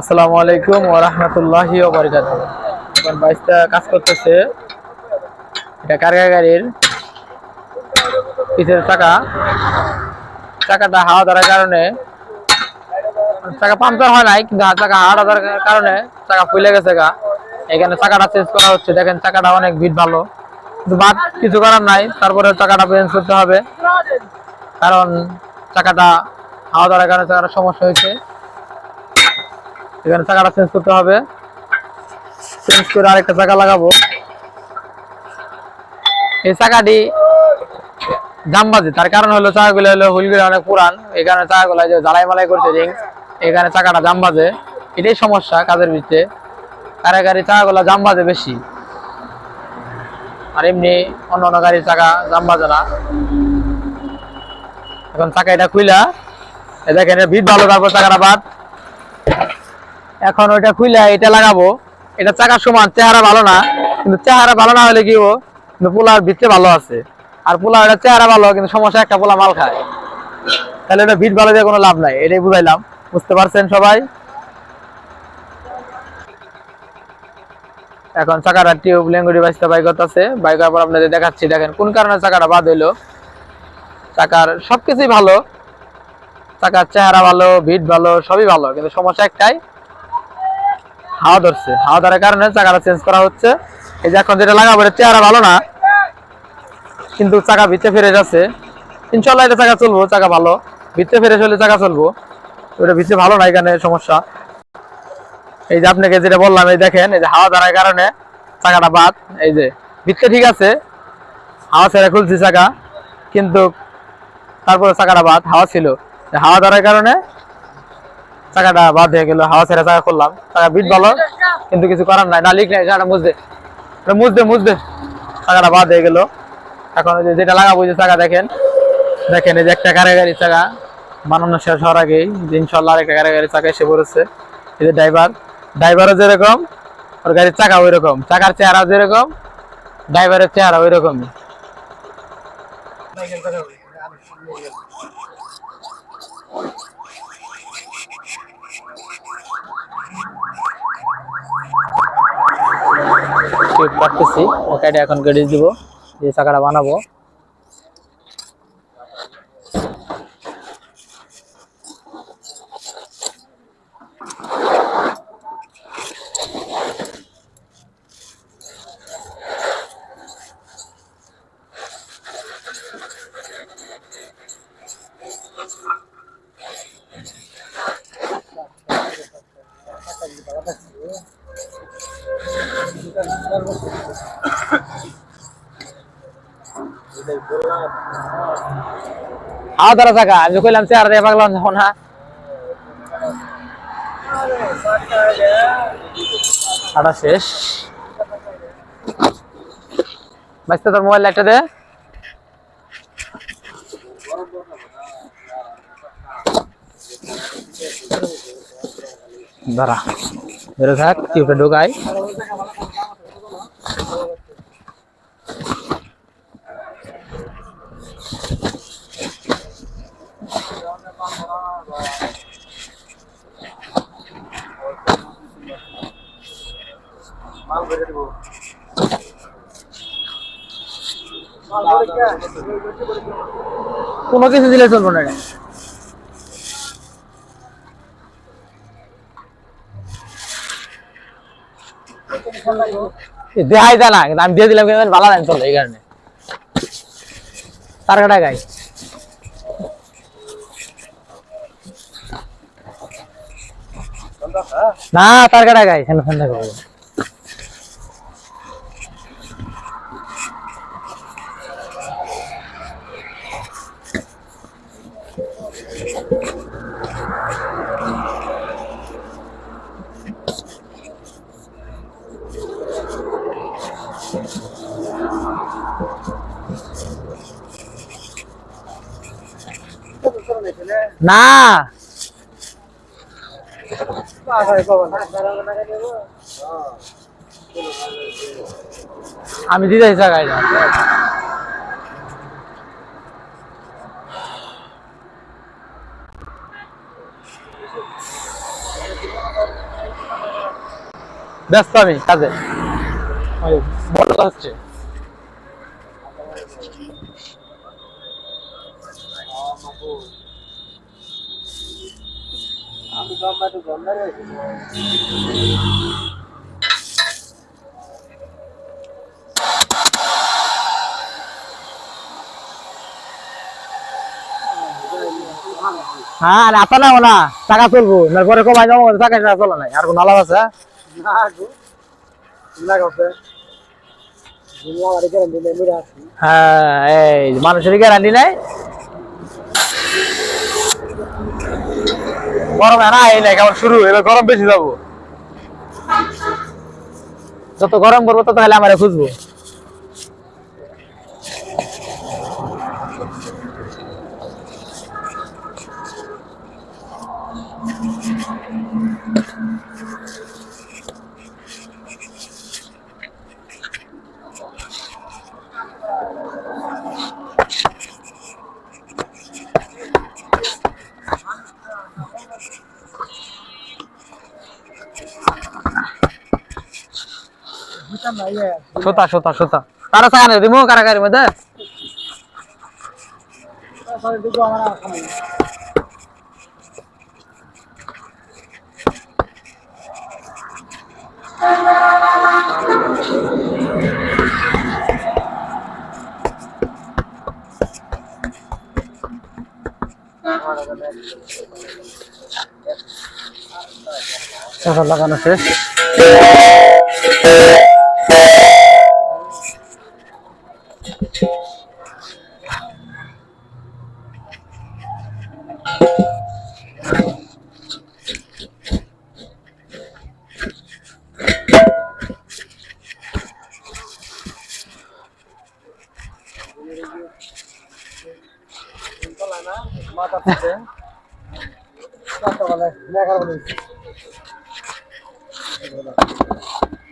আসসালামু আলাইকুম ওয়া রাহমাতুল্লাহি ওয়া বারাকাতুহু। এখন বাইশটা কাজ করতেছে। এটা কারগা গাড়ির পিছের চাকা। চাকাটা হাওয়া ধরার কারণে, চাকা পাংচার হয় নাই, কিন্তু চাকা হাওয়া ধরার কারণে চাকা ফুলে গেছে গা। এখানে চাকাটা চেঞ্জ করা হচ্ছে। দেখেন চাকাটা অনেক ভিড় ভালো। কিন্তু বাদ কিছু করার নাই। তারপরে চাকাটা চেঞ্জ করতে হবে। কারণ চাকাটা হাওয়া ধরার কারণে চাকাটা সমস্যা হয়েছে। এখানে চাকাটা চেঞ্জ করতে হবে। চেঞ্জ করে আরেকটা চাকা লাগাবো। এই চাকাটি জামবাজি, তার কারণ হলো চাকাগুলো হলো হুইলগুলো অনেক পুরান, এই কারণে চাকাগুলো যে জ্বালাই মালাই করছে রিং এখানে চাকাটা জাম বাজে এটাই সমস্যা কাজের ভিতরে কারে গাড়ি চাকাগুলো জাম বাজে বেশি। আর এমনি অন্য অন্য গাড়ির চাকা জাম বাজে না। এখন চাকা এটা খুইলা। দেখেন ভিড় ভালো, তারপর চাকাটা বাদ। এখন ওইটা খুইলা এটা লাগাবো। এটা চাকার সমান, চেহারা ভালো না, কিন্তু চেহারা ভালো না হলে কি ও কিন্তু পোলার ভিতরে ভালো আছে। আর পোলা এটা চেহারা ভালো, কিন্তু সমস্যা একটা পোলা মাল খায়। তাহলে এটা ভিট ভালো দিয়ে কোনো লাভ নাই, এটাই বুঝাইলাম। বুঝতে পারছেন সবাই? এখন চাকাটা টিউব লেঙ্গুড়ি বাইশটা বাইক আছে। বাইক পর আপনাদের দেখাচ্ছি, দেখেন কোন কারণে চাকাটা বাদ হইল? চাকার সবকিছুই ভালো, চাকার চেহারা ভালো ভিট ভালো, সবই ভালো, কিন্তু সমস্যা একটাই হাওয়া ধরছে। হাওয়া ধরার কারণে চাকাটা চেঞ্জ করা হচ্ছে। এই যে এখন যেটা লাগাবো, এটা চেহারা ভালো না, কিন্তু চাকা ভিতরে ফিরে যাচ্ছে। ইনশাল্লাহ এটা চাকা চলবো, চাকা ভালো। ভিতরে ফিরে চলে চাকা চলবো। ওটা ভিতরে ভালো না, এখানে সমস্যা। এই যে আপনাকে যেটা বললাম, এই দেখেন, এই যে হাওয়া ধরার কারণে চাকাটা বাদ। এই যে ভিতরে ঠিক আছে, হাওয়া ছেড়ে খুলছি চাকা, কিন্তু তারপরে চাকাটা বাদ, হাওয়া ছিল। হাওয়া ধরার কারণে চাকাটা বাদ হয়ে গেল, হাওয়া ছেড়ে চাকা করলাম চাকা বিট ভালো, কিন্তু কিছু করার নাই। না লিক নাই, চাকাটা মুছদে এটা মুছদে মুছদে চাকাটা বাদ হয়ে গেল। এখন ওই যেটা লাগাবো যে চাকা দেখেন। দেখেন, এই যে একটা কারাগারি চাকা। বানানো শেষ হওয়ার আগেই ইনশাল্লাহ আরেকটা কারাগারি চাকা এসে পড়েছে। এই যে ড্রাইভার ড্রাইভারও যেরকম, ওর গাড়ির চাকা ওই রকম চাকার চেহারা যেরকম ড্রাইভারের চেহারা ওই রকমই কাটতেছি ওকে এখন গেড়ে দিব। যে চাকাটা বানাবো। হাওয়া ধরা চাকা আমি কইলাম চেহারা দিয়ে পাগলাম যখন হ্যাঁ। হাঁটা শেষ। বাঁচতে তোর মোবাইল লাইটটা দে। ধরা বেরো থাক টিউবটা ঢোকাই। কোনো দিলে চলবো না না, কিন্তু আমি দিয়ে দিলাম কিন্তু ভালো চলো এই কারণে। তার কাটা গাই। না, তার কাটা গাই কেন ফোন দেখো না। আমি দিতে জায়গায় না ব্যস্ত আমি কাজে। বড় হচ্ছে। হ্যাঁ রাতা না না টাকা চলবো না পরে কমাই যাব টাকা ছাড়া চলে নাই। আর কোন আলাদা আছে? হ্যাঁ এই মানুষের গ্যারান্টি নাই? গরম না এই নাই কেমন শুরু, এবার গরম বেশি যাব। যত গরম করব তত তাহলে আমার খুঁজবো। সোতা সোতা সোতা। তারা সাকানে দিমু কারাগারি মধ্যে? লাগানো শেষ।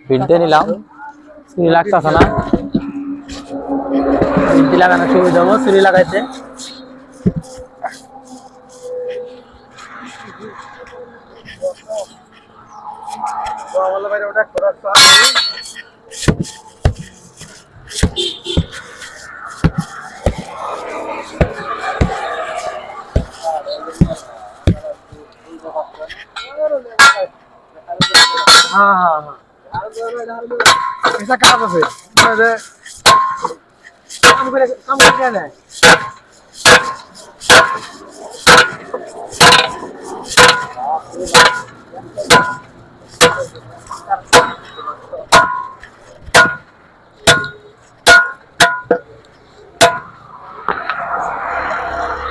ভিড়তে নিলাম। সিঁড়ি লাগতেছে না। সিঁড়ি লাগানো সুবিধা হব সিঁড়ি লাগাইতে। হ্যাঁ হ্যাঁ হ্যাঁ এটা কাজ আছে মানে কাম করে কাম করে নেয়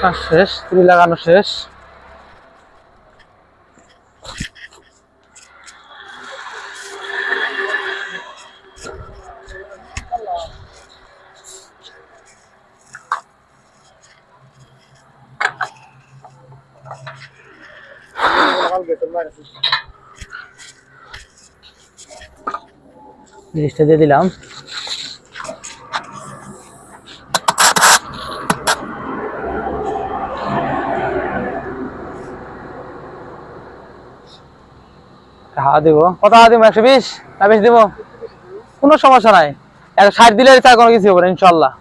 কাজ শেষ তুলি লাগানো শেষ জিনিসটা দিয়ে দিলাম। কোনো সমস্যা নাই। ষাট দিলে কোনো কিছু ইনশাল্লাহ।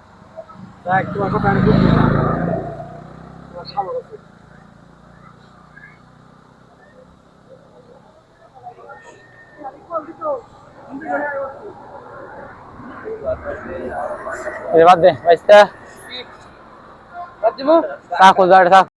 বাদ দে বাইশটা থাক থাক